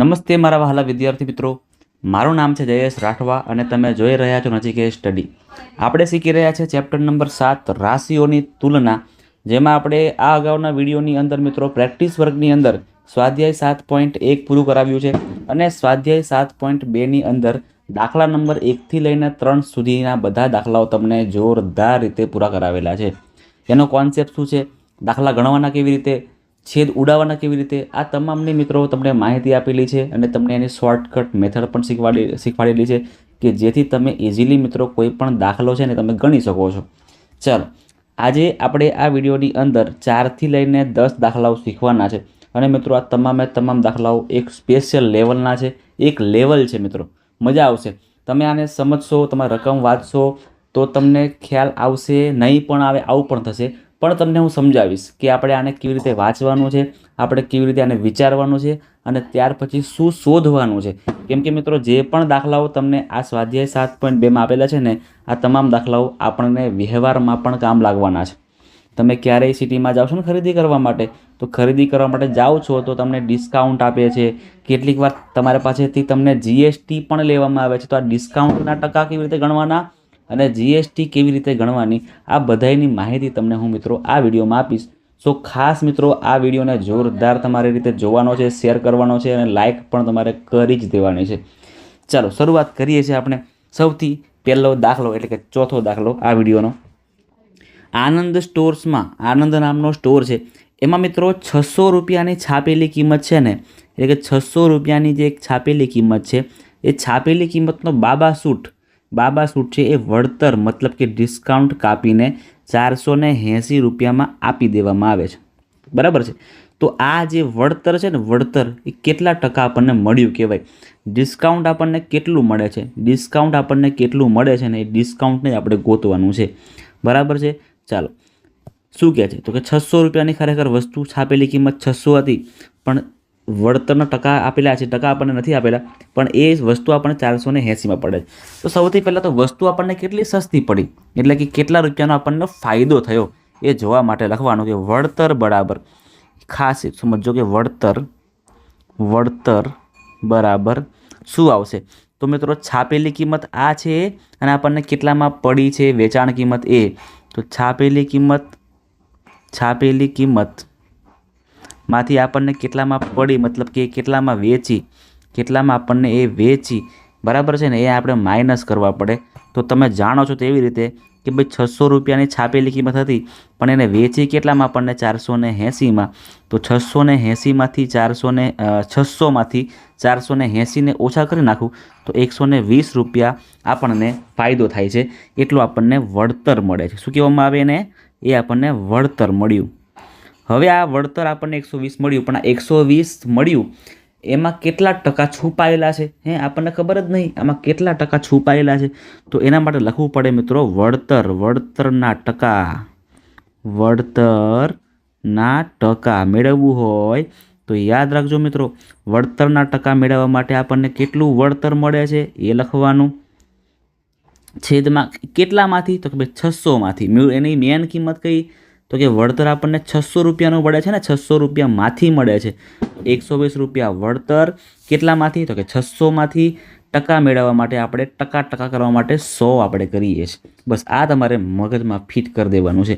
નમસ્તે મારા વહાલા વિદ્યાર્થી મિત્રો. મારું નામ છે જયેશ રાઠવા અને તમે જોઈ રહ્યા છો નજીકે સ્ટડી. આપણે શીખી રહ્યા છે ચેપ્ટર નંબર સાત, રાશિઓની તુલના, જેમાં આપણે આ અગાઉના વિડીયોની અંદર મિત્રો પ્રેક્ટિસ વર્ગની અંદર સ્વાધ્યાય સાત પોઈન્ટ એક પૂરું કરાવ્યું છે અને સ્વાધ્યાય સાત પોઈન્ટ બેની અંદર દાખલા નંબર એકથી લઈને ત્રણ સુધીના બધા દાખલાઓ તમને જોરદાર રીતે પૂરા કરાવેલા છે. એનો કોન્સેપ્ટ શું છે? દાખલા ગણવાના કેવી રીતે? છેદ ઉડાવવાના કેવી રીતે? આ તમામની મિત્રો તમને માહિતી આપેલી છે અને તમને એની શોર્ટકટ મેથડ પણ શીખવાડી શીખવાડેલી છે કે જેથી તમે ઇઝીલી મિત્રો કોઈ પણ દાખલો છે ને તમે ગણી શકો છો. ચાલો, આજે આપણે આ વિડીયોની અંદર ચારથી લઈને દસ દાખલાઓ શીખવાના છે અને મિત્રો આ તમામે તમામ દાખલાઓ એક સ્પેશિયલ લેવલના છે, એક લેવલ છે મિત્રો. મજા આવશે. તમે આને સમજશો, તમારી રકમ વાંચશો, તો તમને ખ્યાલ આવશે, નહીં પણ આવે, આવું પણ થશે. પણ તમને હું સમજાવીશ કે આપણે આને કેવી રીતે વાંચવાનું છે, આપણે કેવી રીતે આને વિચારવાનું છે અને ત્યાર પછી શું શોધવાનું છે. કેમ કે મિત્રો, જે પણ દાખલાઓ તમને આ સ્વાધ્યાય સાત પોઈન્ટ બેમાં આપેલા છે ને, આ તમામ દાખલાઓ આપણને વ્યવહારમાં પણ કામ લાગવાના છે. તમે ક્યારેય સિટીમાં જાઓ છો ને ખરીદી કરવા માટે, તો ખરીદી કરવા માટે જાઓ છો તો તમને ડિસ્કાઉન્ટ આપે છે. કેટલીક વાર તમારા પાસેથી તમને જીએસટી પણ લેવામાં આવે છે, તો આ ડિસ્કાઉન્ટના ટકા કેવી રીતે ગણવાના? અને જીએસટી કેવી રીતે ગણવાની, આ બધાની માહિતી તમને હું મિત્રો આ વિડીયોમાં આપીશ. સો ખાસ મિત્રો, આ વિડીયોને જોરદાર તમારી રીતે જોવાનો છે, શેર કરવાનો છે અને લાઇક પણ તમારે કરી જ દેવાની છે. ચાલો, શરૂઆત કરીએ છીએ આપણે. સૌથી પહેલો દાખલો, એટલે કે ચોથો દાખલો આ વિડીયોનો. આનંદ સ્ટોર્સમાં, આનંદ નામનો સ્ટોર છે. એમાં મિત્રો છસો રૂપિયાની છાપેલી કિંમત છે ને, એટલે કે છસો રૂપિયાની જે એક છાપેલી કિંમત છે, એ છાપેલી કિંમતનો બાબા સૂટ બાબા સૂટ છે એ વળતર, મતલબ કે ડિસ્કાઉન્ટ કાપીને ચારસો ને એંસી રૂપિયામાં આપી દેવામાં આવે છે. બરાબર છે? તો આ જે વળતર છે ને, વળતર એ કેટલા ટકા આપણને મળ્યું કહેવાય? ડિસ્કાઉન્ટ આપણને કેટલું મળે છે? ડિસ્કાઉન્ટ આપણને કેટલું મળે છે ને, એ ડિસ્કાઉન્ટને આપણે ગોતવાનું છે. બરાબર છે? ચાલો. શું કહે છે? તો કે છસો રૂપિયાની ખરેખર વસ્તુ છાપેલી કિંમત છસો હતી, પણ વળતરના ટકા આપેલા છે, ટકા આપણને નથી આપેલા, પણ એ વસ્તુ આપણને ચારસો ને એંસીમાં પડે છે. તો સૌથી પહેલાં તો વસ્તુ આપણને કેટલી સસ્તી પડી? એટલે કે કેટલા રૂપિયાનો આપણને ફાયદો થયો? એ જોવા માટે લખવાનું કે વળતર બરાબર. ખાસ સમજો કે વળતર વળતર બરાબર શું આવશે? તો મિત્રો છાપેલી કિંમત આ છે અને આપણને કેટલામાં પડી છે? વેચાણ કિંમત એ. તો છાપેલી કિંમત છાપેલી કિંમત માંથી આપણને કેટલામાં પડી, મતલબ કે કેટલામાં વેચી, કેટલામાં આપણને એ વેચી, બરાબર છે ને? એ આપણે માઇનસ કરવા પડે. તો તમે જાણો છો તેવી રીતે કે ભાઈ છસો રૂપિયાની છાપેલી કિંમત હતી, પણ એને વેચી કેટલામાં આપણને? ચારસો ને એંસીમાં તો છસો ને એંસીમાંથી ચારસો ને છસોમાંથી ચારસો ને એંસીને ઓછા કરી નાખું, તો એકસો ને વીસ રૂપિયા આપણને ફાયદો થાય છે. એટલું આપણને વળતર મળે છે. શું કહેવામાં આવે એને? એ આપણને વળતર મળ્યું. હવે આ વળતર આપણને એકસો વીસ મળ્યું, પણ આ એકસો વીસ મળ્યું, એમાં કેટલા ટકા છુપાયેલા છે? હે, આપણને ખબર જ નહીં, આમાં કેટલા ટકા છુપાયેલા છે? તો એના માટે લખવું પડે મિત્રો, વળતર, વળતરના ટકા વળતરના ટકા મેળવવું હોય તો યાદ રાખજો મિત્રો, વળતરના ટકા મેળવવા માટે આપણને કેટલું વળતર મળે છે એ લખવાનું. છેદમાં કેટલામાંથી? તો કે ભાઈ છસોમાંથી. એની મેન કિંમત કઈ? તો કે વળતર આપણને છસો રૂપિયાનું મળે છે ને? છસો રૂપિયામાંથી મળે છે. એકસો વીસ રૂપિયા વળતર કેટલામાંથી? તો કે છસોમાંથી ટકા મેળવવા માટે આપણે ટકા ટકા કરવા માટે સો આપણે કરીએ છીએ. બસ આ તમારે મગજમાં ફિટ કરી દેવાનું છે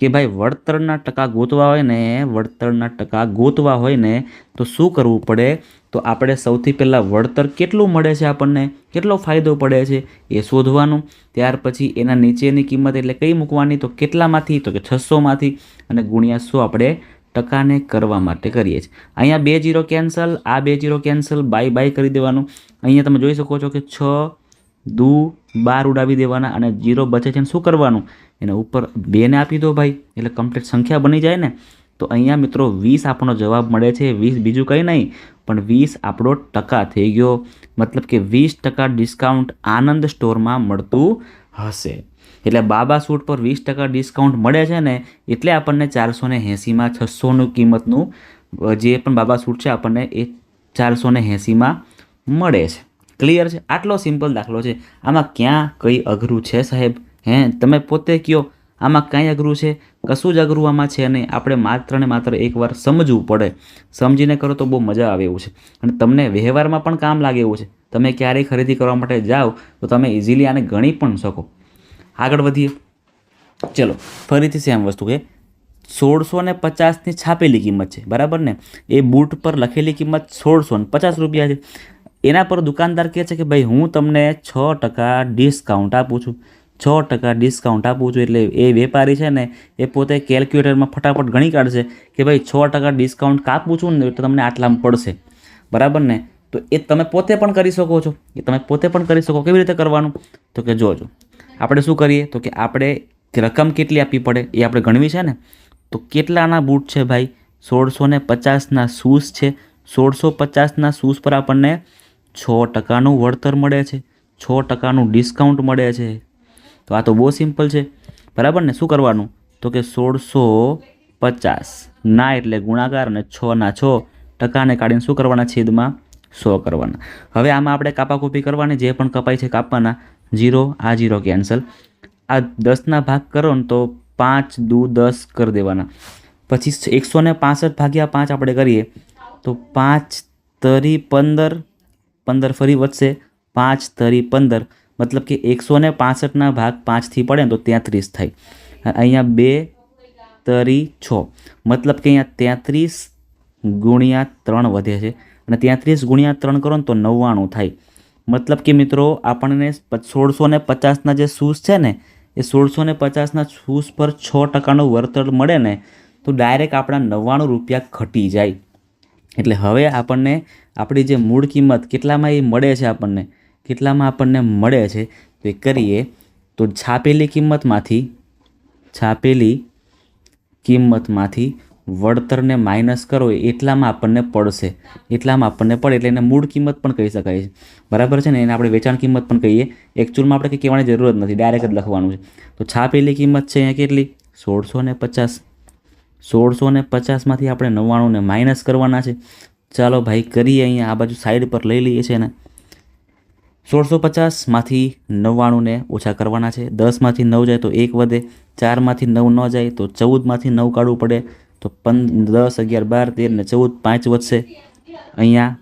કે ભાઈ વળતરના ટકા ગોતવા હોય ને, વળતરના ટકા ગોતવા હોય ને, તો શું કરવું પડે? તો આપણે સૌથી પહેલાં વળતર કેટલું મળે છે આપણને? કેટલો ફાયદો પડે છે? એ શોધવાનું. ત્યાર પછી એના નીચેની કિંમત એટલે કઈ મૂકવાની? તો કેટલામાંથી? તો કે છસોમાંથી. અને ગુણ્યા સો આપણે ટકાને કરવા માટે કરીએ છીએ. અહીંયા બે જીરો કેન્સલ, આ બે જીરો કેન્સલ, બાય બાય કરી દેવાનું. અહીંયા તમે જોઈ શકો છો કે છ, દુ, બાર ઉડાવી દેવાના અને જીરો બચે છે શું કરવાનું? એને ઉપર બેને આપી દો ભાઈ, એટલે કમ્પ્લીટ સંખ્યા બની જાય ને. તો અહીંયા મિત્રો વીસ આપણો જવાબ મળે છે, વીસ બીજું કંઈ નહીં, પણ વીસ આપણો ટકા થઈ ગયો. મતલબ કે વીસ ટકા ડિસ્કાઉન્ટ આનંદ સ્ટોરમાં મળતું હશે. એટલે બાબા સૂટ પર વીસ ટકા ડિસ્કાઉન્ટ મળે છે ને, એટલે આપણને ચારસો ને એંસીમાં છસોનું કિંમતનું જે પણ બાબા સૂટ છે આપણને એ ચારસો ને એંસીમાં મળે છે. ક્લિયર છે? આટલો સિમ્પલ દાખલો છે. આમાં ક્યાં કંઈ અઘરું છે સાહેબ? હે, તમે પોતે કયો, આમાં કાંઈ અઘરું છે? કશું જ અઘરું આમાં છે નહીં. આપણે માત્ર ને માત્ર એકવાર સમજવું પડે. સમજીને કરો તો બહુ મજા આવે એવું છે. અને તમને વ્યવહારમાં પણ કામ લાગે એવું છે. તમે ક્યારેય ખરીદી કરવા માટે જાઓ તો તમે ઇઝીલી આને ગણી પણ શકો. આગળ વધીએ. ચલો, ફરીથી સેમ વસ્તુ કે સોળસો ને પચાસની છાપેલી કિંમત છે, બરાબર ને? એ બૂટ પર લખેલી કિંમત સોળસો ને પચાસ રૂપિયા છે. એના પર દુકાનદાર કહે છે કે ભાઈ, હું તમને છ ટકા ડિસ્કાઉન્ટ આપું છું. છ ટકા ડિસ્કાઉન્ટ આપું છું, એટલે એ વેપારી છે ને, એ પોતે કેલ્ક્યુલેટરમાં ફટાફટ ગણી કાઢશે કે ભાઈ, છ ટકા ડિસ્કાઉન્ટ કાપું છું ને, તો તમને આટલામાં પડશે. બરાબર ને? તો એ તમે પોતે પણ કરી શકો છો. એ તમે પોતે પણ કરી શકો. કેવી રીતે કરવાનું? તો કે જોજો આપણે શું કરીએ? તો કે આપણે રકમ કેટલી આપવી પડે એ આપણે ગણવી છે ને? તો કેટલાના બૂટ છે ભાઈ? સોળસો ને પચાસના શૂઝ છે. સોળસો પચાસના શૂઝ પર આપણને છ ટકાનું વળતર મળે છે. છ ટકાનું ડિસ્કાઉન્ટ મળે છે. તો આ તો બહુ સિમ્પલ છે. બરાબર ને? શું કરવાનું? તો કે સોળસો પચાસ ના એટલે ગુણાકાર અને છના છ ટકાને કાઢીને શું કરવાના? છેદમાં સો કરવાના. હવે આમાં આપણે કાપાકૂપી કરવાની, જે પણ કપાય છે કાપવાના. જીરો, આ જીરો કેન્સલ આ દસના ભાગ કરો ને તો પાંચ દુ દસ કરી દેવાના. પછી એકસો ને પાસઠ ભાગ્યા પાંચ આપણે કરીએ તો પાંચ તરી પંદર પંદર ફરી વધશે, પાંચ તરી પંદર. મતલબ કે એકસો ને પાસઠના ભાગ પાંચથી પડે ને તો તેત્રીસ થાય. અહીંયા બે તરી છ. મતલબ કે અહીંયા તેત્રીસ ગુણ્યા ત્રણ વધે છે. અને તેત્રીસ ગુણ્યા ત્રણ કરો ને તો નવ્વાણું થાય. મતલબ કે મિત્રો, આપણને સોળસો ને પચાસના જે શૂઝ છે ને, એ સોળસો ને પચાસના શૂઝ પર છ ટકાનું વળતર મળે ને, તો ડાયરેક્ટ આપણા નવ્વાણું રૂપિયા ઘટી જાય. એટલે હવે આપણને આપણી જે મૂળ કિંમત કેટલામાં એ મળે છે આપણને? કેટલામાં આપણને મળે છે? તો એ કરીએ. તો છાપેલી કિંમતમાંથી છાપેલી કિંમતમાંથી વળતરને માઇનસ કરો એટલામાં આપણને પડશે. એટલામાં આપણને પડે એટલે એને મૂળ કિંમત પણ કહી શકાય છે. બરાબર છે ને? એને આપણે વેચાણ કિંમત પણ કહીએ. એકચ્યુઅલમાં આપણે કંઈ કહેવાની જરૂર જ નથી. ડાયરેક્ટ જ લખવાનું છે. તો છાપેલી કિંમત છે અહીંયા કેટલી? સોળસો ને પચાસ. સોળસો ને પચાસમાંથી આપણે નવ્વાણુંને માઇનસ કરવાના છે. ચાલો ભાઈ, કરીએ અહીંયા. આ બાજુ સાઈડ પર લઈ લઈએ છીએ ને સોળસો પચાસમાંથી નવ્વાણુંને ઓછા કરવાના છે. દસમાંથી નવ જાય તો એક વધે. ચારમાંથી નવ ન જાય તો ચૌદમાંથી નવ કાઢવું પડે. તો પંદ, દસ, અગિયાર, બાર, તેર ને ચૌદ, પાંચ વધશે. અહીંયા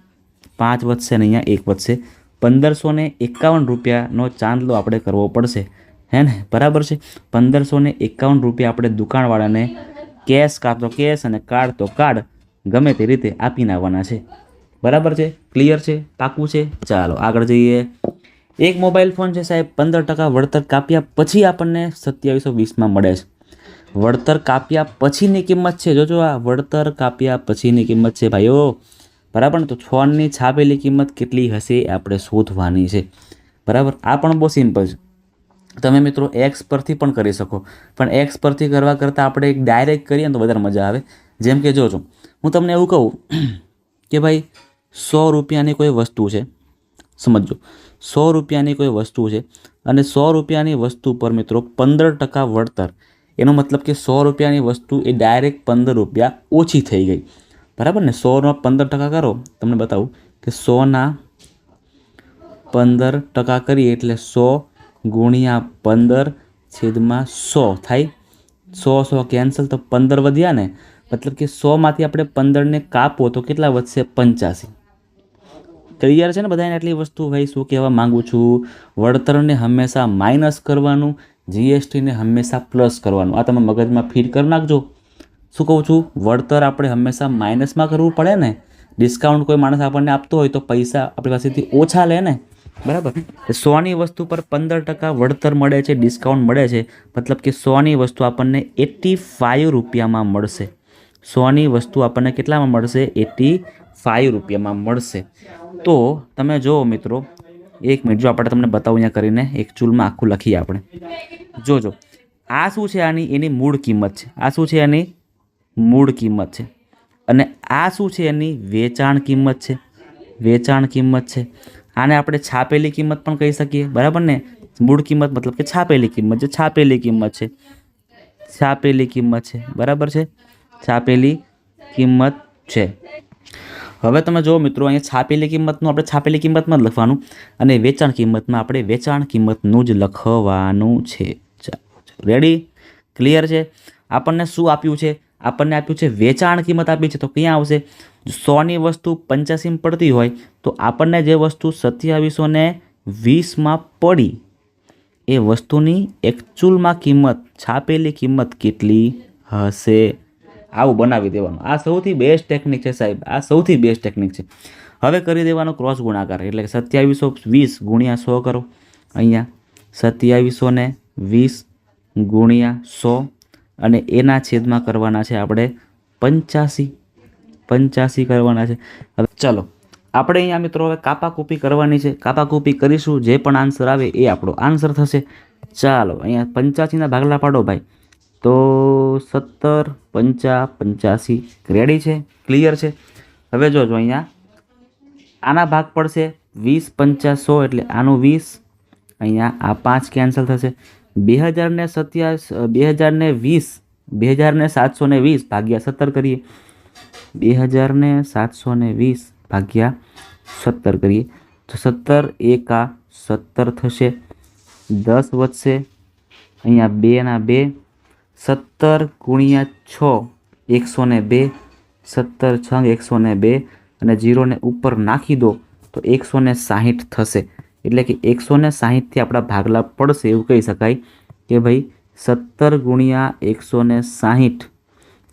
પાંચ વધશે ને અહીંયા એક વધશે. પંદરસો ને એકાવન રૂપિયાનો ચાંદલો આપણે કરવો પડશે. હે ને? બરાબર છે? પંદરસો ને એકાવન રૂપિયા આપણે દુકાનવાળાને કેશ કાં તો કેશ અને કાર્ડ તો કાર્ડ ગમે તે રીતે આપીને આવવાના છે. બરાબર છે? ક્લિયર છે? પાકું છે? ચાલો, આગળ જઈએ. એક મોબાઈલ ફોન છે સાહેબ, પંદર ટકા વળતર કાપ્યા પછી આપણને સત્યાવીસો વીસમાં મળે છે. વળતર કાપ્યા પછીની કિંમત છે. જોજો આ વળતર કાપ્યા પછીની કિંમત છે ભાઈઓ. બરાબર? તો છોડની છાપેલી કિંમત કેટલી હશે આપણે શોધવાની છે. બરાબર? આ પણ બહુ સિમ્પલ છે. તમે મિત્રો એક્સ પરથી પણ કરી શકો. પણ એક્સ પરથી કરવા કરતાં આપણે એક ડાયરેક્ટ કરીએ ને તો વધારે મજા આવે. જેમ કે જોજો, હું તમને એવું કહું કે ભાઈ, સો રૂપિયાની કોઈ વસ્તુ છે. સમજો સો રૂપિયાની કોઈ વસ્તુ છે અને સો રૂપિયાની વસ્તુ પર મિત્રો પંદર ટકા વળતર એનો મતલબ કે સો રૂપિયાની વસ્તુ એ ડાયરેક્ટ પંદર રૂપિયા ઓછી થઈ ગઈ. બરાબર ને? સોમાં પંદર ટકા કરો. તમને બતાવું કે સોના પંદર ટકા કરીએ એટલે સો ગુણ્યા પંદર છેદમાં સો થાય. સો સો કેન્સલ તો પંદર વધ્યા ને? મતલબ કે સોમાંથી આપણે પંદરને કાપો તો કેટલા વધશે? પંચ્યાસી. ક્લિયર છે ને બધાને એટલી વસ્તુ ભાઈ શું કહેવા માગું છું? વળતરને હંમેશા માઇનસ કરવાનું. જીએસટીને હંમેશા પ્લસ કરવાનું. આ તમે મગજમાં ફીટ કરી નાખજો. શું કહું છું? વળતર આપણે હંમેશા માઇનસમાં કરવું પડે ને? ડિસ્કાઉન્ટ કોઈ માણસ આપણને આપતો હોય તો પૈસા આપણી પાસેથી ઓછા લે ને? બરાબર? સોની વસ્તુ પર પંદર ટકા વળતર મળે છે ડિસ્કાઉન્ટ મળે છે. મતલબ કે સોની વસ્તુ આપણને એટી ફાઇવ રૂપિયામાં મળશે. સોની વસ્તુ આપણને કેટલામાં મળશે? એટી ફાઇવ રૂપિયામાં મળશે. તો તમે જુઓ મિત્રો એક મિનિટ, જો આપણે તમને બતાવું અહીંયા કરીને, એક ચૂલમાં આખું લખીએ આપણે. જોજો આ શું છે આની? એની મૂળ કિંમત છે. આ શું છે એની મૂળ કિંમત છે. અને આ શું છે એની? વેચાણ કિંમત છે. વેચાણ કિંમત છે. આને આપણે છાપેલી કિંમત પણ કહી શકીએ. બરાબર ને? મૂળ કિંમત મતલબ કે છાપેલી કિંમત જે છાપેલી કિંમત છે. છાપેલી કિંમત છે. બરાબર છે? છાપેલી કિંમત છે. હવે તમે જુઓ મિત્રો, અહીંયા છાપેલી કિંમતનું આપણે છાપેલી કિંમતમાં જ લખવાનું અને વેચાણ કિંમતમાં આપણે વેચાણ કિંમતનું જ લખવાનું છે. રેડી ક્લિયર છે? આપણને શું આપ્યું છે? આપણને આપ્યું છે વેચાણ કિંમત આપી છે. તો ક્યાં આવશે? સોની વસ્તુ પંચ્યાસીમાં પડતી હોય, તો આપણને જે વસ્તુ સત્યાવીસો ને વીસમાં પડી, એ વસ્તુની એકચ્યુઅલમાં કિંમત, છાપેલી કિંમત કેટલી હશે? આવું બનાવી દેવાનું. આ સૌથી બેસ્ટ ટેકનિક છે સાહેબ. આ સૌથી બેસ્ટ ટેકનિક છે. હવે કરી દેવાનો ક્રોસ ગુણાકાર. એટલે કે સત્યાવીસો વીસ ગુણ્યા સો કરો. અહીંયા સત્યાવીસો ને વીસ ગુણ્યા સો અને એના છેદમાં કરવાના છે આપણે પંચ્યાસી. પંચ્યાસી કરવાના છે. હવે ચલો, આપણે અહીંયા મિત્રો હવે કાપાકૂપી કરવાની છે. કાપાકૂપી કરીશું. જે પણ આન્સર આવે એ આપણો આન્સર થશે. ચાલો, અહીંયા પંચ્યાસીના ભાગલા પાડો ભાઈ. તો સત્તર, પંચા, પંચ્યાસી. રેડી છે? ક્લિયર છે? હવે જોજો અહીંયા આના ભાગ પડશે વીસ, પંચા, સો એટલે આનું વીસ. અહીંયા આ પાંચ કેન્સલ થશે. બે હજારને સત્યાસ બે હજારને વીસ, બે હજારને સાતસો ને વીસ ભાગ્યા સત્તર કરીએ. બે હજારને સાતસો ને વીસ ભાગ્યા સત્તર કરીએ. તો સત્તર એકા સત્તર થશે. દસ વધશે. અહીંયા બેના બે. સત્તર ગુણ્યા છ, એકસો ને બે, સત્તર છ એકસો ને બે, અને જીરોને ઉપર નાખી દો, તો એકસો ને સાહીઠ થશે. એટલે કે એકસો ને સાહીઠથી આપણા ભાગલા પડશે એવું કહી શકાય કે ભાઈ સત્તર ગુણ્યા એકસો ને સાહીઠ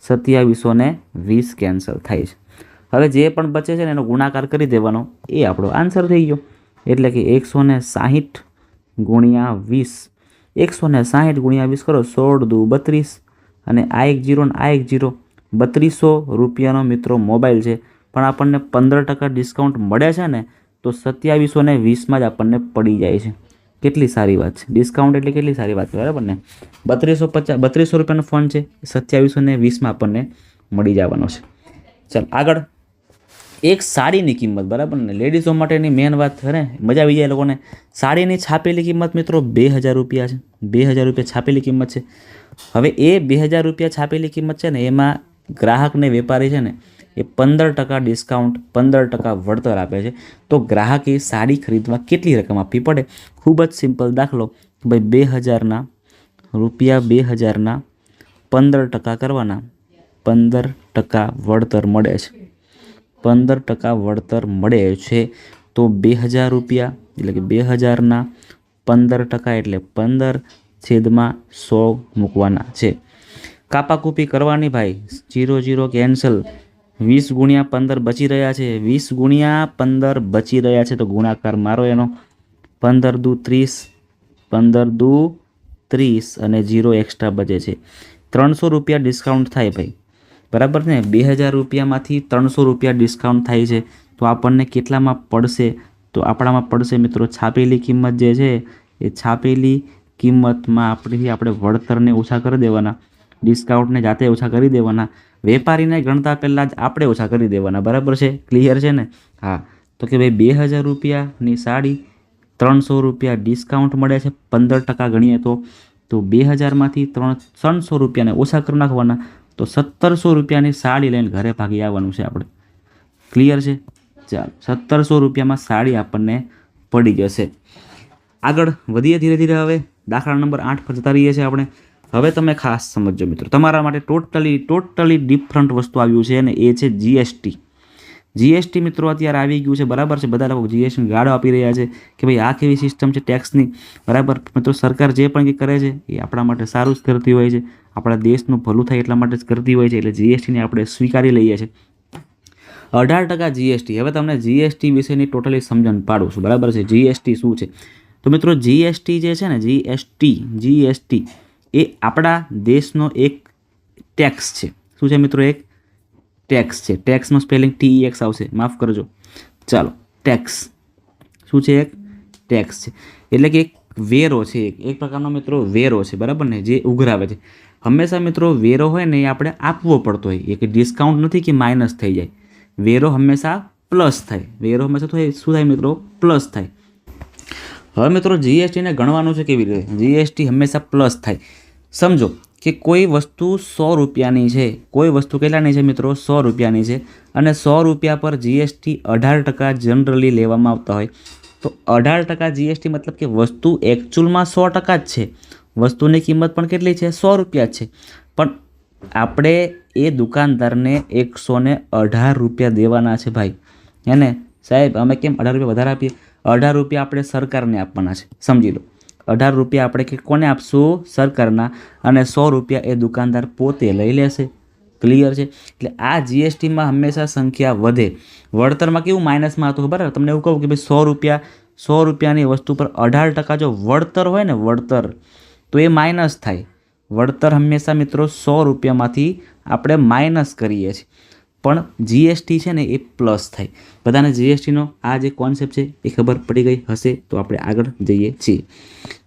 સત્યાવીસો ને વીસ કેન્સલ થાય છે. હવે જે પણ બચે છે ને એનો ગુણાકાર કરી દેવાનો, એ આપણો આન્સર થઈ ગયો. એટલે કે એકસો ને સાહીઠ ગુણ્યા વીસ એકસો ને સાહીઠ ગુણ્યા વીસ કરો, સોળ દુ બત્રીસ. અને આ એક જીરો ને આ એક જીરો બત્રીસો રૂપિયાનો મિત્રો મોબાઈલ છે. પણ આપણને પંદર ટકા ડિસ્કાઉન્ટ મળે છે ને, તો સત્યાવીસો ને વીસમાં જ આપણને પડી જાય છે. કેટલી સારી વાત છે. ડિસ્કાઉન્ટ એટલે કેટલી સારી વાત છે, બરાબર ને? બત્રીસો પચાસ બત્રીસો રૂપિયાનો ફોન છે, સત્યાવીસો ને વીસમાં આપણને મળી જવાનો છે. ચાલ, આગળ. એક સાડીની કિંમત, બરાબર ને? લેડીઝો માટેની મેન વાત છે મજા આવી જાય લોકોને. સાડીની છાપેલી કિંમત મિત્રો બે હજાર રૂપિયા છે. બે હજાર રૂપિયા છાપેલી કિંમત છે. હવે એ બે હજાર રૂપિયા છાપેલી કિંમત છે ને, એમાં ગ્રાહકને વેપારી છે ને, એ પંદર ટકા ડિસ્કાઉન્ટ પંદર ટકા વળતર આપે છે. તો ગ્રાહકે સાડી ખરીદવા કેટલી રકમ આપવી પડે? ખૂબ જ સિમ્પલ દાખલો. ભાઈ બે હજારના રૂપિયા બે હજારના પંદર ટકા કરવાના. પંદર ટકા વળતર મળે છે. પંદર ટકા વળતર મળે છે, તો બે હજાર રૂપિયા, એટલે કે બે હજારના પંદર ટકા એટલે પંદર છેદમાં સો મૂકવાના છે. કાપાકૂપી કરવાની ભાઈ જીરો જીરો કેન્સલ વીસ ગુણ્યા પંદર બચી રહ્યા છે, વીસ ગુણ્યા પંદર બચી રહ્યા છે, તો ગુણાકાર મારો એનો. પંદર દુ ત્રીસ, પંદર દુ ત્રીસ અને જીરો એક્સ્ટ્રા બચે છે. ત્રણસો રૂપિયા ડિસ્કાઉન્ટ થાય ભાઈ. બરાબર ને? બે હજાર રૂપિયામાંથી ત્રણસો રૂપિયા ડિસ્કાઉન્ટ થાય છે. તો આપણને કેટલામાં પડશે? તો આપણામાં પડશે મિત્રો, છાપેલી કિંમત જે છે, એ છાપેલી કિંમતમાં આપણેથી આપણે વળતરને ઓછા કરી દેવાના. ડિસ્કાઉન્ટને જાતે ઓછા કરી દેવાના. વેપારીને ગણતા પહેલાં જ આપણે ઓછા કરી દેવાના. બરાબર છે? ક્લિયર છે ને? હા. તો કે ભાઈ, બે હજાર રૂપિયાની સાડી ત્રણસો રૂપિયા ડિસ્કાઉન્ટ મળે છે, પંદર ટકા ગણીએ તો. તો બે હજારમાંથી ત્રણ ત્રણસો રૂપિયાને ઓછા કરી નાખવાના. તો સત્તરસો રૂપિયાની સાડી લઈને ઘરે ભાગી આવવાનું છે આપણે. ક્લિયર છે? ચાલો, સત્તરસો રૂપિયામાં સાડી આપણને પડી જશે. આગળ વધીએ ધીરે ધીરે હવે. દાખલા નંબર આઠ પર જતા રહીએ છીએ આપણે. હવે તમે ખાસ સમજો મિત્રો. તમારા માટે ટોટલી ટોટલી ડિફરન્ટ વસ્તુ આવ્યું છે અને એ છે જીએસટી જીએસટી મિત્રો અત્યારે આવી ગયું છે. બરાબર છે? બધા લોકો જીએસટી ગાળો આપી રહ્યા છે કે ભાઈ આ કેવી સિસ્ટમ છે ટેક્સની બરાબર? મિત્રો સરકાર જે પણ કંઈ કરે છે એ આપણા માટે સારું જ કરતી હોય છે. આપણા દેશનું ભલું થાય એટલા માટે જ કરતી હોય છે. એટલે જીએસટીને આપણે સ્વીકારી લઈએ છીએ. અઢાર ટકા જીએસટી હવે તમને જીએસટી વિશેની ટોટલી સમજણ પાડું છું. બરાબર છે? જીએસટી શું છે? તો મિત્રો જીએસટી જે છે ને જીએસટી જીએસટી એ આપણા દેશનો એક ટેક્સ છે. શું છે મિત્રો એક? ટેક્સ છે. ટેક્સનો સ્પેલિંગ ટી એક્સ આવશે. માફ કરજો. ચાલો, ટેક્સ. શું છે એક? ટેક્સ છે. એટલે કે એક વેરો છે એક. એક પ્રકારનો મિત્રો વેરો છે. બરાબર ને? જે ઉઘરાવે છે. હંમેશા મિત્રો વેરો હોય ને એ આપણે આપવો પડતો હોય. એ કે ડિસ્કાઉન્ટ નથી કે માઇનસ થઈ જાય. વેરો હંમેશા પ્લસ થાય. વેરો હંમેશા થાય. શું થાય મિત્રો? પ્લસ થાય. હવે મિત્રો જીએસટીને ગણવાનું છે કેવી રીતે? જીએસટી હંમેશા પ્લસ થાય. સમજો. કે કોઈ વસ્તુ સો રૂપિયાની છે. કોઈ વસ્તુ કેટલાની છે મિત્રો? સો રૂપિયાની છે. અને સો રૂપિયા પર જીએસટી અઢાર ટકા જનરલી લેવામાં આવતા હોય. તો અઢાર ટકા જીએસટી મતલબ કે વસ્તુ એકચ્યુઅલમાં સો ટકા જ છે. વસ્તુની કિંમત પણ કેટલી છે? સો રૂપિયા છે. પણ આપણે એ દુકાનદારને એકસો ને અઢાર રૂપિયા દેવાના છે ભાઈ. હે ને? સાહેબ, અમે કેમ અઢાર રૂપિયા વધારે આપીએ? અઢાર રૂપિયા આપણે સરકારને આપવાના છે. સમજી લો. અઢાર રૂપિયા આપણે કે કોને આપશું? સરકારના. અને સો રૂપિયા એ દુકાનદાર પોતે લઈ લેશે. ક્લિયર છે? એટલે આ જીએસટીમાં હંમેશા સંખ્યા વધે. વળતરમાં કેવું માઇનસમાં હતું ખબર? તમને એવું કહું કે ભાઈ સો રૂપિયા, સો રૂપિયાની વસ્તુ પર અઢાર ટકા જો વળતર હોય ને વળતર, તો એ માઇનસ થાય. વળતર હંમેશા મિત્રો સો રૂપિયામાંથી આપણે માઇનસ કરીએ છીએ. પણ જીએસટી છે ને એ પ્લસ થાય. બધાને જીએસટીનો આ જે કોન્સેપ્ટ છે એ ખબર પડી ગઈ હશે તો આપણે આગળ જઈએ છીએ.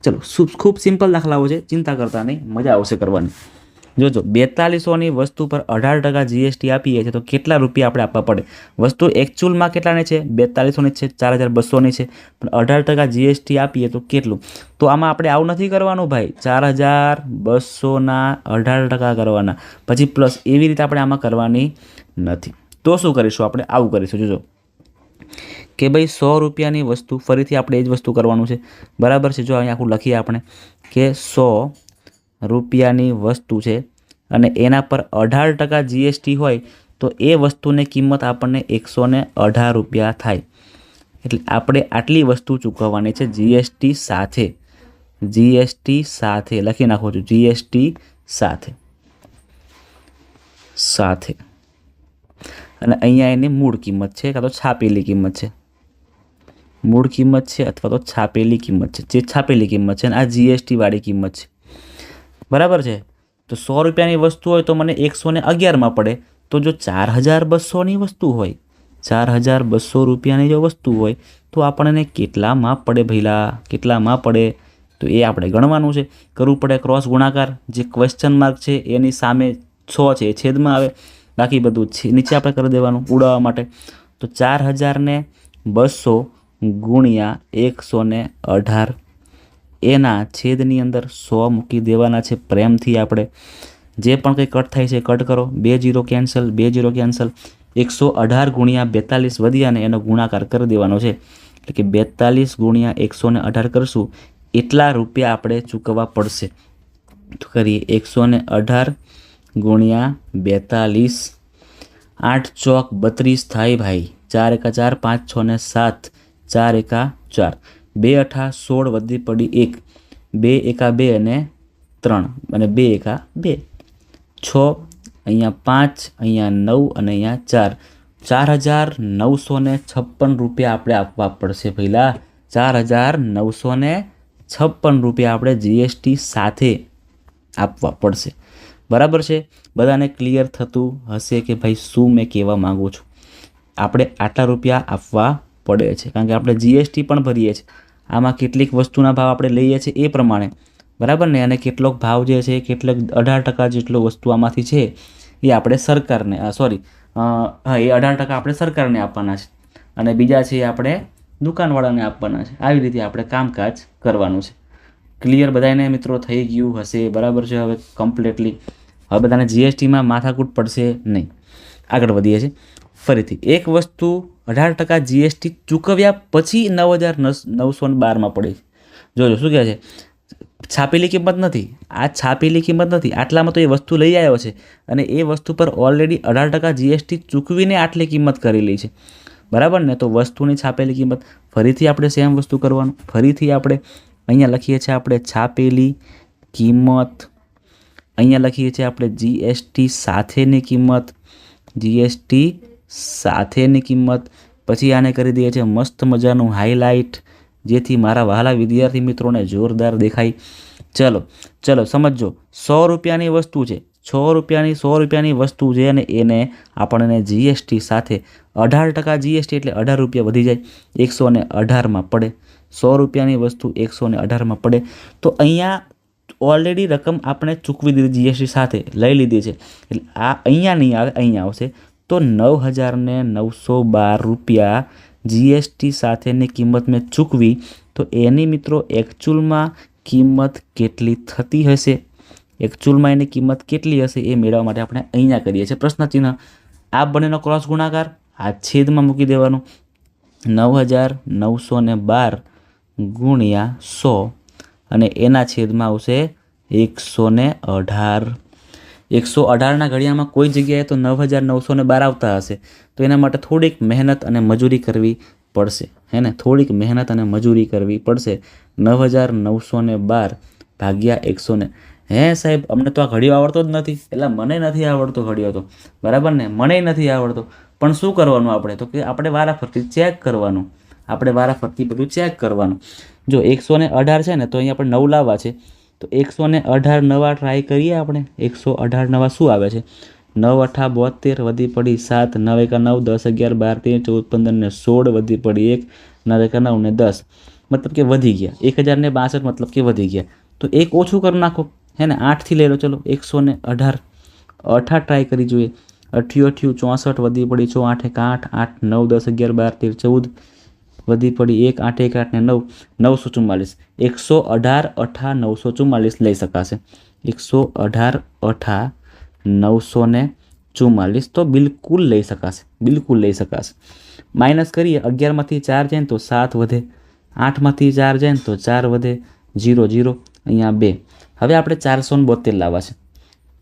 ચલો ખૂબ સિમ્પલ દાખલાઓ છે, ચિંતા કરતા નહીં, મજા આવશે કરવાની. જોજો, બેતાલીસોની વસ્તુ પર અઢાર ટકા જીએસટી આપીએ છીએ તો કેટલા રૂપિયા આપણે આપવા પડે? વસ્તુ એકચ્યુઅલમાં કેટલાની છે? બેતાલીસોની છે, ચાર હજાર બસોની છે, પણ અઢાર ટકા જીએસટી આપીએ તો કેટલું? તો આમાં આપણે આવું નથી કરવાનું ભાઈ. ચાર હજાર બસોના અઢાર ટકા કરવાના. પછી પ્લસ એવી રીતે આપણે આમાં કરવાની નથી. તો શું કરીશું આપણે? આવું કરીશું, જોજો. કે ભાઈ સો રૂપિયાની વસ્તુ, ફરીથી આપણે એ જ વસ્તુ કરવાનું છે. બરાબર છે? જો અહીં આખું લખીએ આપણે કે સો રૂપિયાની વસ્તુ છે અને એના પર અઢાર ટકા જીએસટી હોય તો એ વસ્તુની કિંમત આપણને એકસો અઢાર રૂપિયા થાય. એટલે આપણે આટલી વસ્તુ ચૂકવવાની છે જીએસટી સાથે. જીએસટી સાથે. લખી નાખો છું જીએસટી સાથે. સાથે. અને અહીંયા એની મૂળ કિંમત છે કાં તો છાપેલી કિંમત છે. મૂળ કિંમત છે અથવા તો છાપેલી કિંમત છે. જે છાપેલી કિંમત છે અને આ જીએસટીવાળી કિંમત છે. બરાબર છે? તો સો રૂપિયાની વસ્તુ હોય તો મને એકસો ને અગિયારમાં પડે. તો જો ચાર હજાર બસોની વસ્તુ હોય, ચાર હજાર બસો રૂપિયાની જો વસ્તુ હોય, તો આપણને કેટલામાં પડે ભઈલા? કેટલામાં પડે? તો એ આપણે ગણવાનું છે. કરવું પડે ક્રોસ ગુણાકાર. જે ક્વેશ્ચન માર્ક છે એની સામે છ છે, એ છેદમાં આવે. બાકી બધું છે, નીચે આપણે કરી દેવાનું ઉડાવવા માટે. તો ચાર હજારને બસો ગુણ્યા એકસો અઢાર. એના છેદની અંદર સો મૂકી દેવાના છે પ્રેમથી આપણે. જે પણ કંઈ કટ થાય છે કટ કરો. બે જીરો કેન્સલ, બે જીરો કેન્સલ. એકસો અઢાર ગુણ્યા બેતાલીસ વધ્યા ને એનો ગુણાકાર કરી દેવાનો છે. એટલે કે બેતાલીસ ગુણ્યા એકસો ને અઢાર કરશું. એટલા રૂપિયા આપણે ચૂકવવા પડશે. તો કરીએ એકસો ને અઢાર ગુણ્યા બેતાલીસ. આઠ ચોક બત્રીસ થાય ભાઈ. ચાર એકા ચાર, પાંચ, છ ને સાત. ચાર એકા ચાર. બે અઠા સોળ વધી પડી એક. બે એકા બે અને ત્રણ. અને બે એકા બે. છ અહીંયા પાંચ, અહીંયા નવ અને અહીંયા ચાર. ચાર હજાર નવસો ને છપ્પન રૂપિયા આપણે આપવા પડશે પહેલાં ચાર હજાર નવસો ને છપ્પન રૂપિયા આપણે જીએસટી સાથે આપવા પડશે. બરાબર છે? બધાને ક્લિયર થતું હશે કે ભાઈ શું મેં કહેવા માગું છું. આપણે આટલા રૂપિયા આપવા પડે છે. કારણ કે આપણે જીએસટી પણ ભરીએ છીએ. આમાં કેટલીક વસ્તુના ભાવ આપણે લઈએ છીએ એ પ્રમાણે. બરાબર ને? અને કેટલોક ભાવ જે છે, કેટલોક અઢાર ટકા જેટલો વસ્તુ આમાંથી છે, એ આપણે સરકારને સોરી હા, એ અઢાર ટકા આપણે સરકારને આપવાના છે. અને બીજા છે, એ આપણે દુકાનવાળાને આપવાના છે. આવી રીતે આપણે કામકાજ કરવાનું છે. ક્લિયર બધાને મિત્રો થઈ ગયું હશે, બરાબર છે? હવે કમ્પ્લીટલી હવે બધાને જીએસટીમાં માથાકૂટ પડશે નહીં. આગળ વધીએ છીએ. ફરીથી, એક વસ્તુ અઢાર ટકા જીએસટી ચૂકવ્યા પછી નવ હજાર નવસો ને બારમાં પડે. જોજો, શું કહે છે? છાપેલી કિંમત નથી. આ છાપેલી કિંમત નથી. આટલામાં તો એ વસ્તુ લઈ આવ્યો છે. અને એ વસ્તુ પર ઓલરેડી અઢાર ટકા જીએસટી ચૂકવીને આટલી કિંમત કરેલી છે. બરાબર ને? તો વસ્તુની છાપેલી કિંમત ફરીથી આપણે સેમ વસ્તુ કરવાનું. ફરીથી આપણે અહીંયા લખીએ છીએ આપણે છાપેલી કિંમત. અહીંયા લખીએ છીએ આપણે જીએસટી સાથેની કિંમત. જીએસટી સાથેની કિંમત. પછી આને કરી દઈએ છીએ મસ્ત મજાનું હાઇલાઇટ જેથી મારા વહાલા વિદ્યાર્થી મિત્રોને જોરદાર દેખાય. ચલો ચલો સમજો સો રૂપિયાની વસ્તુ છે. છ રૂપિયાની, સો રૂપિયાની વસ્તુ છે અને એને આપણને જીએસટી સાથે અઢાર ટકા જીએસટી એટલે અઢાર રૂપિયા વધી જાય. એકસો ને અઢારમાં પડે. સો રૂપિયાની વસ્તુ એકસો ને અઢારમાં પડે. તો અહીંયા ઓલરેડી રકમ આપણે ચૂકવી દીધી જીએસટી સાથે. લઈ લીધી છે. એટલે આ અહીંયા નહીં આવે, અહીંયા આવશે. તો નવ હજારને નવસો બાર રૂપિયા જીએસટી સાથેની કિંમત મેં ચૂકવી. તો એની મિત્રો એકચ્યુઅલમાં કિંમત કેટલી થતી હશે? એકચ્યુઅલમાં એની કિંમત કેટલી હશે એ મેળવવા માટે આપણે અહીંયા કરીએ છીએ પ્રશ્ન ચિહ્ન. આ બંનેનો ક્રોસ ગુણાકાર આ છેદમાં મૂકી દેવાનું. નવ હજાર નવસો બાર ગુણ્યા સો અને એના છેદમાં આવશે એકસો અઢાર. એકસો અઢારના ઘડિયામાં કોઈ જગ્યાએ તો નવ હજાર નવસો ને બાર આવતા હશે. તો એના માટે થોડીક મહેનત અને મજૂરી કરવી પડશે. હે ને? થોડીક મહેનત અને મજૂરી કરવી પડશે. નવ હજાર નવસો ને બાર ભાગ્યા એકસો ને હે સાહેબ, અમને તો આ ઘડિયો આવડતો જ નથી. એટલે મને નથી આવડતો ઘડિયો તો. બરાબર ને? મને નથી આવડતો. પણ શું કરવાનું આપણે? તો કે આપણે વારાફરતી ચેક કરવાનું. આપણે વારાફરતી બધું ચેક કરવાનું. જો એકસો ને અઢાર છે ને, તો અહીંયા આપણે નવ લાવવા છે. તો એકસો ને અઢાર નવા ટ્રાય કરીએ આપણે. એકસો અઢાર નવા શું આવે છે? નવ અઠા બોતેર વધી પડી સાત, નવ એકા નવ, દસ અગિયાર બાર, તેર, ચૌદ, પંદર ને સોળ વધી પડી એક, નવ એકા નવ ને દસ. મતલબ કે વધી ગયા. એક હજાર ને બાસઠ મતલબ કે વધી ગયા. તો એક ઓછું કરી નાખો. હે ને? આઠથી લઈ લો. ચલો. એકસો ને અઢાર. અઠા ટ્રાય કરી જોઈએ. અઠ્યું અઠ્યું ચોસઠ વધી પડી. છો આઠ એક આઠ? આઠ, નવ, દસ, અગિયાર, બાર, તેર, ચૌદ. વધી પડી એક આઠ એક આઠને નવ, નવસો ચુમ્માલીસ એકસો અઢાર અઠા નવસો ચુમ્માલીસ લઈ શકાશે. એકસો અઢાર અઠા નવસો ને ચુમ્માલીસ તો બિલકુલ લઈ શકાશે, બિલકુલ લઈ શકાશે. માઇનસ કરીએ, અગિયારમાંથી ચાર જાય તો સાત વધે. આઠમાંથી ચાર જાય તો ચાર વધે જીરો જીરો અહીંયા બે. હવે આપણે ચારસો ને બોતેર લાવવા છે.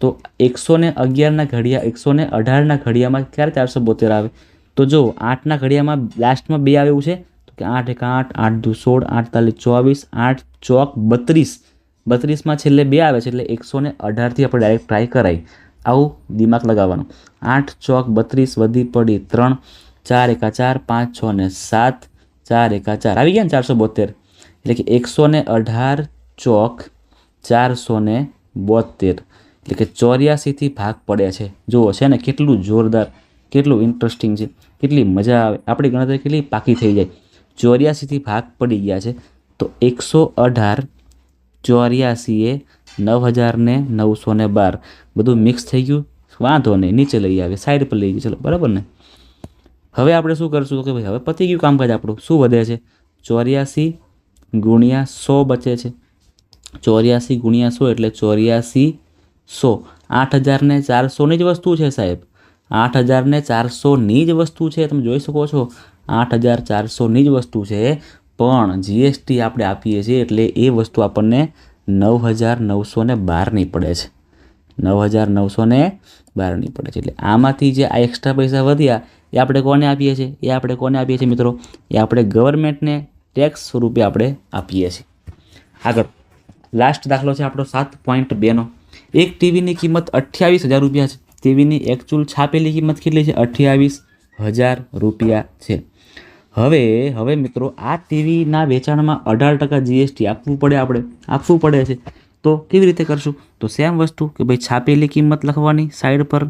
તો એકસો ને અગિયારના ઘડિયા એકસો ને અઢારના ઘડિયામાં ક્યારે ચારસો બોતેર આવે? તો જો, આઠના ઘડિયામાં લાસ્ટમાં બે આવ્યું છે? કે આઠ એક આઠ આઠ દુ સોળ આઠતાલીસ ચોવીસ, આઠ ચોક બત્રીસ. બત્રીસમાં છેલ્લે બે આવે છે એટલે એકસો ને અઢારથી આપણે ડાયરેક્ટ ટ્રાય કરાય આવું દિમાગ લગાવવાનું. આઠ ચોક બત્રીસ વધી પડી ત્રણ, ચાર એકા ચાર પાંચ છ ને સાત, ચાર એકા ચાર. આવી ગયા ને ચારસો બોતેર? એટલે કે એકસો ને અઢાર ચોક ચારસો ને બોતેર. એટલે કે ચોર્યાસીથી ભાગ પડ્યા છે. જુઓ, છે ને, કેટલું જોરદાર, કેટલું ઇન્ટરેસ્ટિંગ છે. કેટલી મજા આવે. આપણી ગણતરી કેટલી પાકી થઈ જાય. ચોર્યાસીથી ભાગ પડી ગયા છે. તો એકસો અઢાર ચોર્યાસીએ નવ હજારને નવસો ને બાર. બધું મિક્સ થઈ ગયું. વાંધો નહીં, નીચે લઈ આવે સાઈડ પર લઈ ગયું ચલો, બરાબર ને? હવે આપણે શું કરશું? કે ભાઈ, હવે પતી ગયું કામકાજ આપણું. શું વધે છે? ચોર્યાસી ગુણ્યા સો બચે છે. ચોર્યાસી ગુણ્યા સો એટલે ચોર્યાસી સો. આઠ હજારને ચારસોની જ વસ્તુ છે સાહેબ. આઠ હજારને ચારસોની જ વસ્તુ છે. તમે જોઈ શકો છો. આઠ હજાર ચારસોની જ વસ્તુ છે. પણ જીએસટી આપણે આપીએ છીએ એટલે એ વસ્તુ આપણને નવ હજાર નવસો ને બારની પડે છે. નવ હજાર નવસો ને બારની પડે છે. એટલે આમાંથી જે આ એક્સ્ટ્રા પૈસા વધ્યા, એ આપણે કોને આપીએ છીએ? એ આપણે કોને આપીએ છીએ મિત્રો? એ આપણે ગવર્મેન્ટને ટેક્સ સ્વરૂપે આપણે આપીએ છીએ. આગળ. લાસ્ટ દાખલો છે આપણો સાત પોઈન્ટ બેનો. એક ટીવીની કિંમત અઠ્યાવીસ હજાર રૂપિયા છે. ટીવીની એકચ્યુઅલ છાપેલી કિંમત કેટલી છે? અઠ્યાવીસ હજાર રૂપિયા છે. હવે હવે મિત્રો, આ ટીવીના વેચાણમાં અઢાર ટકા જીએસટી આપવું પડે આપણે, આપવું પડે છે. તો કેવી રીતે કરશું? તો સેમ વસ્તુ કે ભાઈ છાપેલી કિંમત લખવાની સાઈડ પર.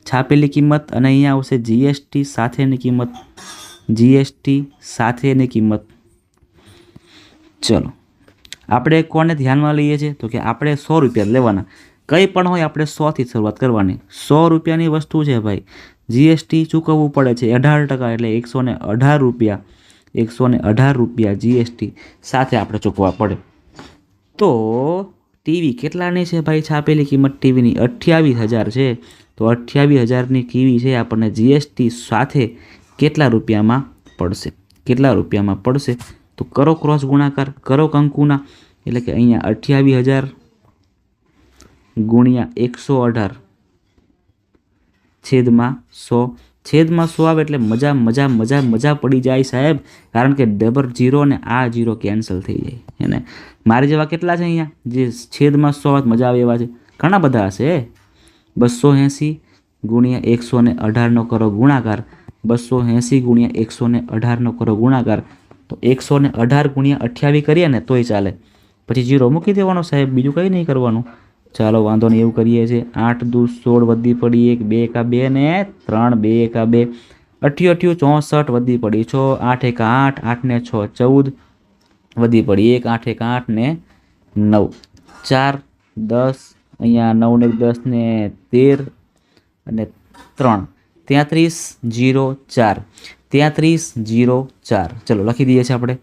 છાપેલી કિંમત અને અહીંયા આવશે જીએસટી સાથેની કિંમત. જીએસટી સાથેની કિંમત. ચલો, આપણે કોને ધ્યાનમાં લઈએ છીએ? તો કે આપણે સો રૂપિયા લેવાના. કંઈ પણ હોય, આપણે સોથી શરૂઆત કરવાની. સો રૂપિયાની વસ્તુ છે ભાઈ. જીએસટી ચૂકવવું પડે છે અઢાર ટકા એટલે એકસો ને અઢાર રૂપિયા. એકસો ને અઢાર રૂપિયા જીએસટી સાથે આપણે ચૂકવવા પડે. તો ટીવી કેટલાની છે ભાઈ છાપેલી કિંમત? ટીવીની અઠ્યાવીસ હજાર છે. તો અઠ્યાવીસ હજારની ટીવી છે આપણને જીએસટી સાથે કેટલા રૂપિયામાં પડશે? કેટલા રૂપિયામાં પડશે? તો કરો ક્રોસ ગુણાકાર, કરો કંકુના. એટલે કે અહીંયા અઠ્યાવીસ હજાર ગુણ્યા એકસો અઢાર. છેદમાં સો. છેદમાં સો આવે એટલે મજા મજા મજા મજા પડી જાય સાહેબ. કારણ કે ડબલ જીરો ને આ જીરો કેન્સલ થઈ જાય. એને મારે જેવા કેટલા છે અહીંયા? જે છેદમાં સો મજા આવે એવા છે. ઘણા બધા હશે. બસો એંસી ગુણ્યા એકસો ને અઢારનો કરો ગુણાકાર. બસો એંસી ગુણ્યા એકસો ને અઢારનો કરો ગુણાકાર. તો એકસો ને અઢાર ગુણ્યા અઠ્યાવીસ કરીએ ને તોય ચાલે. પછી જીરો મૂકી દેવાનો સાહેબ. બીજું કંઈ નહીં કરવાનું. ચાલો વાંધો નહીં, એવું કરીએ છીએ. આઠ દુ સોળ વધી પડી એક, બે એકા બે ને ત્રણ, બે એકા બે. અઠ્યું અઠ્યું, ચોસઠ વધી પડી છ, આઠ એક આઠ આઠ ને છ, ચૌદ વધી પડી એક, આઠ એક આઠ ને નવ. ચાર, દસ, અહીંયા નવ ને દસ ને તેર અને ત્રણ. તેત્રીસ, જીરો, ચાર. તેત્રીસ, જીરો, ચાર. ચલો લખી દઈએ છીએ આપણે.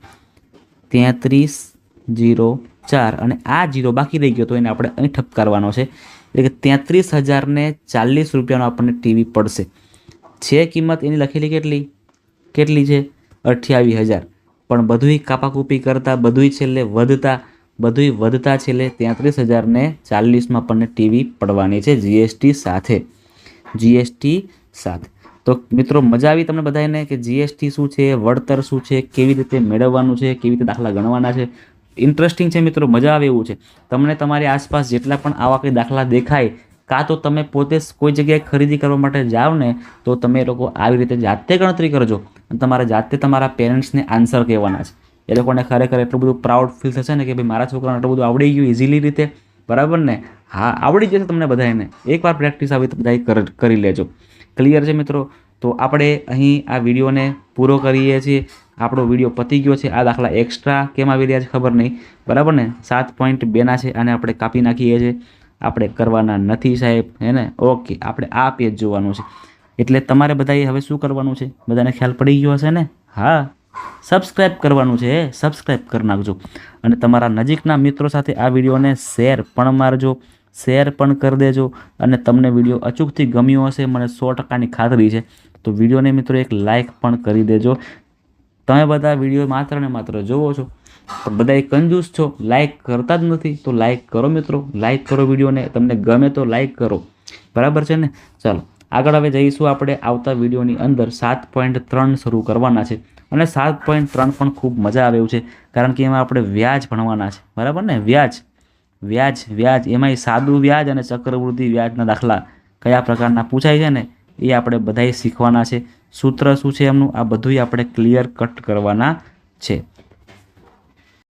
તેત્રીસ, જીરો ચાર અને આ જીરો બાકી રહી ગયો તો એને આપણે અહીં ઠપકારવાનો છે. એટલે કે તેત્રીસ હજારને ચાલીસ રૂપિયાનો આપણને ટીવી પડશે. છે કિંમત એની લખેલી કેટલી? કેટલી છે? અઠ્યાવીસ હજાર. પણ બધુંય કાપાકૂપી કરતાં, બધુંય છેલ્લે વધતા, બધુંય વધતા છેલ્લે તેત્રીસ હજારને ચાલીસમાં આપણને ટીવી પડવાની છે જીએસટી સાથે. જીએસટી સાથે. તો મિત્રો મજા આવી તમને બધાને કે જીએસટી શું છે, વળતર શું છે, કેવી રીતે મેળવવાનું છે, કેવી રીતે દાખલા ગણવાના છે? ઇન્ટરેસ્ટિંગ છે મિત્રો, મજા આવે એવું છે. તમને તમારી આસપાસ જેટલા પણ આવા કંઈ દાખલા દેખાય, કાં તો તમે પોતે કોઈ જગ્યાએ ખરીદી કરવા માટે જાઓ ને, તો તમે લોકો આવી રીતે જાતે ગણતરી કરજો. અને તમારે જાતે તમારા પેરેન્ટ્સને આન્સર કહેવાના છે. એ લોકોને ખરેખર એટલું બધું પ્રાઉડ ફીલ થશે ને કે ભાઈ, મારા છોકરાને એટલું બધું આવડી ગયું ઇઝીલી રીતે. બરાબર ને? હા, આવડી જશે તમને બધાને એકવાર પ્રેક્ટિસ આવી બધા કરી લેજો. ક્લિયર છે મિત્રો? તો આપણે અહીં આ વિડીયોને પૂરો કરીએ છીએ. આપણો વીડિયો પતી ગયો છે. આ દાખલા એક્સ્ટ્રા કેમ આવી રહ્યા છે ખબર નહીં. બરાબર ને? સાત પોઈન્ટ બેના છે. આને આપણે કાપી નાખીએ છીએ. આપણે કરવાના નથી સાહેબ. હે ને? ઓકે. આપણે આ પેજ જોવાનું છે. એટલે તમારે બધાએ હવે શું કરવાનું છે? બધાને ખ્યાલ પડી ગયો હશે ને? હા. સબસ્ક્રાઇબ કરવાનું છે સબસ્ક્રાઇબ કરી નાખજો. અને તમારા નજીકના મિત્રો સાથે આ વિડીયોને શેર પણ મારજો. શેર પણ કરી દેજો. અને તમને વીડિયો અચૂકથી ગમ્યો હશે, મને સો ટકાની ખાતરી છે. તો વિડીયોને મિત્રો એક લાઇક પણ કરી દેજો. તમે બધા વીડિયો માત્ર ને માત્ર જોવો છો. પણ બધા કંજૂસ છો. લાઇક કરતા જ નથી. તો લાઇક કરો મિત્રો. લાઇક કરો વિડીયોને. તમને ગમે તો લાઇક કરો. બરાબર છે ને? ચાલો. આગળ હવે જઈશું આપણે આવતા વિડીયોની અંદર. સાત પોઈન્ટ ત્રણ શરૂ કરવાના છે. અને સાત પોઈન્ટ ત્રણ પણ ખૂબ મજા આવે એવું છે. કારણ કે એમાં આપણે વ્યાજ ભણવાના છે. બરાબર ને? વ્યાજ. વ્યાજ વ્યાજ. એમાંય સાદું વ્યાજ અને ચક્રવૃદ્ધિ વ્યાજના દાખલા કયા પ્રકારના પૂછાય છે ને? એ આપણે બધાએ શીખવાના છે. સૂત્ર શું છે એમનું? આ બધુંય આપણે ક્લિયર કટ કરવાના છે.